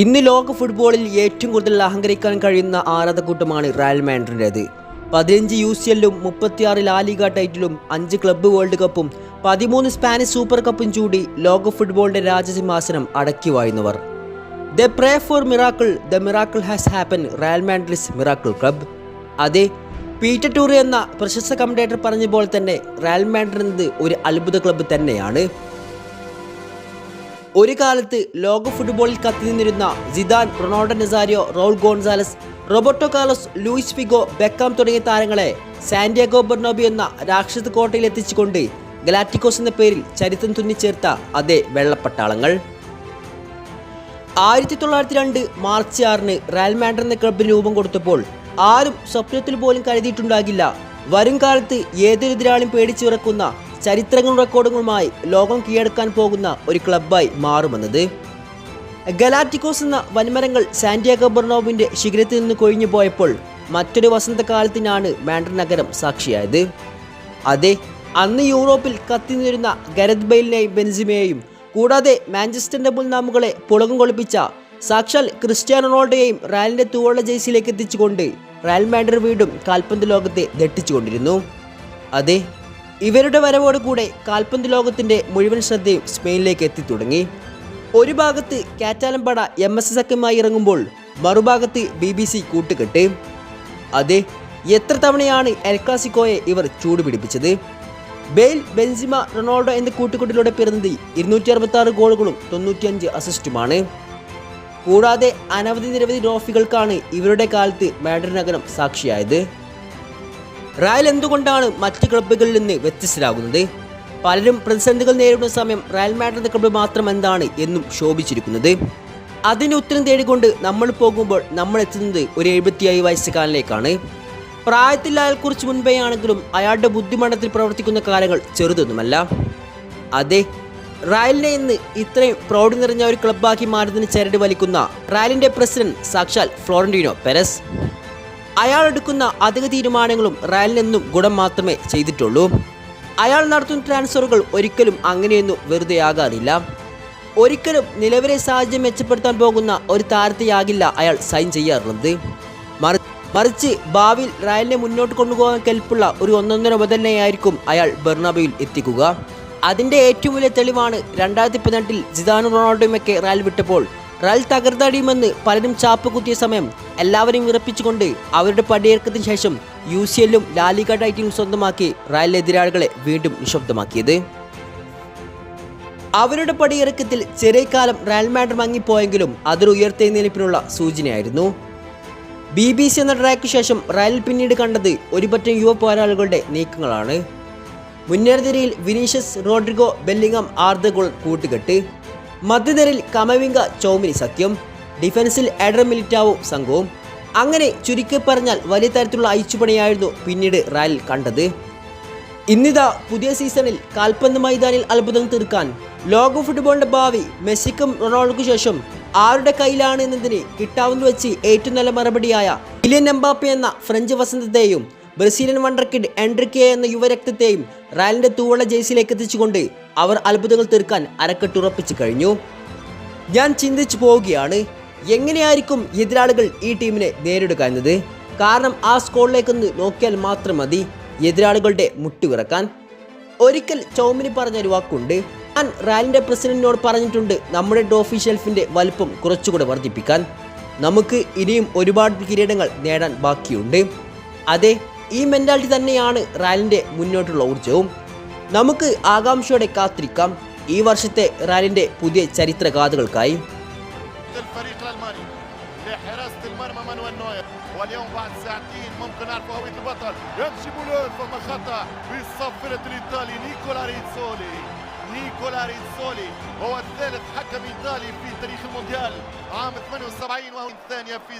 ഇന്ന് ലോക ഫുട്ബോളിൽ ഏറ്റവും കൂടുതൽ അഹങ്കരിക്കാൻ കഴിയുന്ന ആരാധക്കൂട്ടമാണ് റയൽ മാൻഡ്രിന്റേത് പതിനഞ്ച് യു സി എല്ലും മുപ്പത്തിയാറ് ലാലിക ടൈറ്റിലും അഞ്ച് ക്ലബ്ബ് വേൾഡ് കപ്പും പതിമൂന്ന് സ്പാനിഷ് സൂപ്പർ കപ്പും ചൂടി ലോക ഫുട്ബോളിന്റെ രാജസിംഹാസനം അടക്കി വായുന്നവർ. The pray for miracle the miracle has happen Real Madrid miracle club. അതെ പീറ്റർ ടൂറി എന്ന പ്രശസ്ത കമന്റേറ്റർ പറഞ്ഞ പോലെ തന്നെ റയൽ മാൻഡ്രിഡ് ഒരു അത്ഭുത ക്ലബ്ബ് തന്നെയാണ്. ഒരു കാലത്ത് ലോക ഫുട്ബോളിൽ കത്തിനിന്നിരുന്ന Zidane Ronaldo Nazario Raul Gonzalez Roberto Carlos Luis Figo Beckham തുടങ്ങിയ താരങ്ങളെ സാന്റിയാഗോ ബെർണോബി എന്ന രാക്ഷസ കോട്ടയിൽ എത്തിച്ചുകൊണ്ട് ഗലാറ്റിക്കോസ് എന്ന പേരിൽ ചരിത്രം തുന്നിച്ചേർത്ത അതേ വെള്ളപ്പട്ടാളങ്ങൾ. ആയിരത്തി തൊള്ളായിരത്തി രണ്ട് മാർച്ച് ആറിന് റയൽ മാൻഡർ എന്ന ക്ലബിന് രൂപം കൊടുത്തപ്പോൾ ആരും സ്വപ്നത്തിൽ പോലും കരുതിയിട്ടുണ്ടാകില്ല. വരും കാലത്ത് ഏതൊരു എതിരാളിയും പേടിച്ചു വിറക്കുന്ന ചരിത്രങ്ങളും റെക്കോർഡുകളുമായി ലോകം കീഴടക്കാൻ പോകുന്ന ഒരു ക്ലബ്ബായി മാറുമെന്നത്. ഗലാറ്റിക്കോസ് എന്ന വൻമരങ്ങൾ സാന്റിയാഗോ ബെർണോവിന്റെ ശിഖരത്തിൽ നിന്ന് കൊഴിഞ്ഞു പോയപ്പോൾ മറ്റൊരു വസന്തകാലത്തിനാണ് മാൻഡർ നഗരം സാക്ഷിയായത്. അതെ അന്ന് യൂറോപ്പിൽ കത്തിനിരുന്ന ഗരത് ബെയിലിനെയും ബെൻസിമയെയും കൂടാതെ മാഞ്ചസ്റ്ററിന്റെ മുൻനാമുകളെ പുളകം കൊളിപ്പിച്ച സാക്ഷാൽ ക്രിസ്ത്യാനോ റൊണാൾഡോയെയും റയലിന്റെ തൂവള്ള ജേഴ്സിയിലേക്ക് എത്തിച്ചുകൊണ്ട് റയൽ മാൻഡർ വീണ്ടും കാൽപന്ത് ലോകത്തെ ദട്ടിച്ചുകൊണ്ടിരുന്നു. അതെ ഇവരുടെ വരവോട് കൂടെ കാൽപന്ത് ലോകത്തിന്റെ മുഴുവൻ ശ്രദ്ധയും സ്പെയിനിലേക്ക് എത്തി തുടങ്ങി. ഒരു ഭാഗത്ത് കാറ്റാലംപട എം എസ് അക്കമായി ഇറങ്ങുമ്പോൾ മറുഭാഗത്ത് ബി ബി സി കൂട്ടുകെട്ട്. അതെ എത്ര തവണയാണ് എൽ ക്ലാസിക്കോയെ ഇവർ ചൂടുപിടിപ്പിച്ചത് ബെയിൽ ബെൻസിമ റൊണാൾഡോ എന്ന കൂട്ടുകെട്ടിലൂടെ പിറന്നത് ഇരുന്നൂറ്റി അറുപത്തി ആറ് ഗോളുകളും തൊണ്ണൂറ്റിയഞ്ച് അസിസ്റ്റുമാണ്. കൂടാതെ അനവധി നിരവധി ട്രോഫികൾക്കാണ് ഇവരുടെ കാലത്ത് മാഡ്രിഡ് നഗരം സാക്ഷിയായത്. റയൽ എന്തുകൊണ്ടാണ് മറ്റ് ക്ലബ്ബുകളിൽ നിന്ന് വ്യത്യസ്തരാകുന്നത്? പലരും പ്രതിസന്ധികൾ നേരിടുന്ന സമയം റയൽ മാഡ്രിഡ് ക്ലബ്ബ് മാത്രം എന്താണ് എന്നും ശോഭിച്ചിരിക്കുന്നത്. അതിന് ഉത്തരം തേടിക്കൊണ്ട് നമ്മൾ പോകുമ്പോൾ നമ്മൾ എത്തുന്നത് ഒരു എഴുപത്തിയായി വയസ്സുകാരനിലേക്കാണ് പ്രായത്തിൽ മുൻപേ ആണെങ്കിലും അയാളുടെ ബുദ്ധിമണ്ഡലത്തിൽ പ്രവർത്തിക്കുന്ന കാലങ്ങൾ ചെറുതൊന്നുമല്ല. അതെ റയലിനെ ഇന്ന് ഇത്രയും പ്രൗഢി നിറഞ്ഞ ഒരു ക്ലബ്ബാക്കി മാറുന്നതിന് ചരട് വലിക്കുന്ന റയലിന്റെ പ്രസിഡന്റ് സാക്ഷാൽ ഫ്ലോറന്റീനോ പെരസ്. അയാൾ എടുക്കുന്ന അധിക തീരുമാനങ്ങളും റയലിനെന്നും ഗുണം മാത്രമേ ചെയ്തിട്ടുള്ളൂ. അയാൾ നടത്തുന്ന ട്രാൻസ്ഫറുകൾ ഒരിക്കലും അങ്ങനെയൊന്നും വെറുതെ ആകാറില്ല ഒരിക്കലും നിലവിലെ സാഹചര്യം മെച്ചപ്പെടുത്താൻ പോകുന്ന ഒരു താരത്തെയാകില്ല അയാൾ സൈൻ ചെയ്യാറുള്ളത്. മറി മറിച്ച് ഭാവിയിൽ റയലിനെ മുന്നോട്ട് കൊണ്ടുപോകാൻ കെൽപ്പുള്ള ഒരു ഒന്നൊന്നര മുതലിനെയായിരിക്കും അയാൾ ബെർണാബയിൽ എത്തിക്കുക. അതിന്റെ ഏറ്റവും വലിയ തെളിവാണ് രണ്ടായിരത്തി പതിനെട്ടിൽ ജിദാനു റൊണാൾഡോയുമൊക്കെ റയൽ വിട്ടപ്പോൾ റയൽ തകർത്തടിയുമെന്ന് പലരും ചാപ്പ് കുത്തിയ സമയം എല്ലാവരും വിറപ്പിച്ചുകൊണ്ട് അവരുടെ പടിയേർക്കത്തിന് ശേഷം യു സി എല്ലും ലാലിക ടൈറ്റിലും സ്വന്തമാക്കി റയൽ എതിരാളികളെ വീണ്ടും നിശബ്ദമാക്കിയത്. അവരുടെ പടിയിറക്കത്തിൽ ചെറിയ കാലം റയൽ മാഡ്രിഡ് മങ്ങിപ്പോയെങ്കിലും അതൊരു ഉയർത്തെഴുന്നേൽപ്പിനുള്ള സൂചനയായിരുന്നു. ബി ബി സി എന്ന ട്രാക്ക് ശേഷം റയൽ പിന്നീട് കണ്ടത് ഒരുപറ്റം യുവ പോരാളികളുടെ നീക്കങ്ങളാണ്. മുന്നേറതിരയിൽ Vinicius Rodrigo Bellingham Arda Guler കൂട്ടുകെട്ട്. മധ്യനിരയിൽ കമവിംഗ ചൗമിനി സത്യം ഡിഫൻസിൽ എഡർ മിലിറ്റാവും സംഘവും. അങ്ങനെ ചുരുക്കി പറഞ്ഞാൽ വലിയ തരത്തിലുള്ള അയച്ചുപണിയായിരുന്നു പിന്നീട് റയൽ കണ്ടത്. ഇന്നിതാ പുതിയ സീസണിൽ കാൽപന്ത് മൈതാനിൽ അത്ഭുതം തീർക്കാൻ. ലോക ഫുട്ബോളിന്റെ ഭാവി മെസ്സിക്കും റൊണാൾഡോയ്ക്കു ശേഷം ആരുടെ കയ്യിലാണ് എന്നതിന് കിട്ടാവുന്ന വെച്ച് ഏറ്റവും നല്ല മറുപടിയായ ഇലിയൻ എംബാപ്പെ എന്ന ഫ്രഞ്ച് വസന്തത്തെയും ബ്രസീലിയൻ വണ്ടർ കിഡ് എൻഡ്രിക്കെ എന്ന യുവരക്തത്തെയും റയലിന്റെ തൂവള ജേഴ്സിയിലേക്ക് എത്തിച്ചുകൊണ്ട് അവർ അത്ഭുതങ്ങൾ തീർക്കാൻ അരക്കെട്ടുറപ്പിച്ചു കഴിഞ്ഞു. ഞാൻ ചിന്തിച്ചു പോവുകയാണ് എങ്ങനെയായിരിക്കും എതിരാളികൾ ഈ ടീമിനെ നേരിടുക എന്നത്? കാരണം ആ സ്കോളിലേക്കൊന്ന് നോക്കിയാൽ മാത്രം മതി എതിരാളികളുടെ മുട്ടുവിറക്കാൻ ഒരിക്കൽ ചൗമിനി പറഞ്ഞൊരു വാക്കുണ്ട് ഞാൻ റാലിന്റെ പ്രസിഡന്റിനോട് പറഞ്ഞിട്ടുണ്ട് നമ്മുടെ ട്രോഫി ഷെൽഫിന്റെ വലുപ്പം കുറച്ചുകൂടെ വർദ്ധിപ്പിക്കാൻ. നമുക്ക് ഇനിയും ഒരുപാട് കിരീടങ്ങൾ നേടാൻ ബാക്കിയുണ്ട്. അതെ ഈ മെന്റാലിറ്റി തന്നെയാണ് റാലിന്റെ മുന്നോട്ടുള്ള ഊർജവും നമുക്ക് ആകാംക്ഷയോടെ കാത്തിരിക്കാം ഈ വർഷത്തെ റയലിന്റെ പുതിയ ചരിത്ര ഗാഥകൾക്കായി الفريق الالماني لحراسه المرمى مانويل نوير واليوم بعد ساعتين ممكن نعرف هويه البطل يمشي بولون ثم خطا بصفرة الايطالي نيكولا ريتسولي نيكولا ريتسولي هو الثالث حكم ايطالي في تاريخ المونديال عام 78 وهو الثانيه في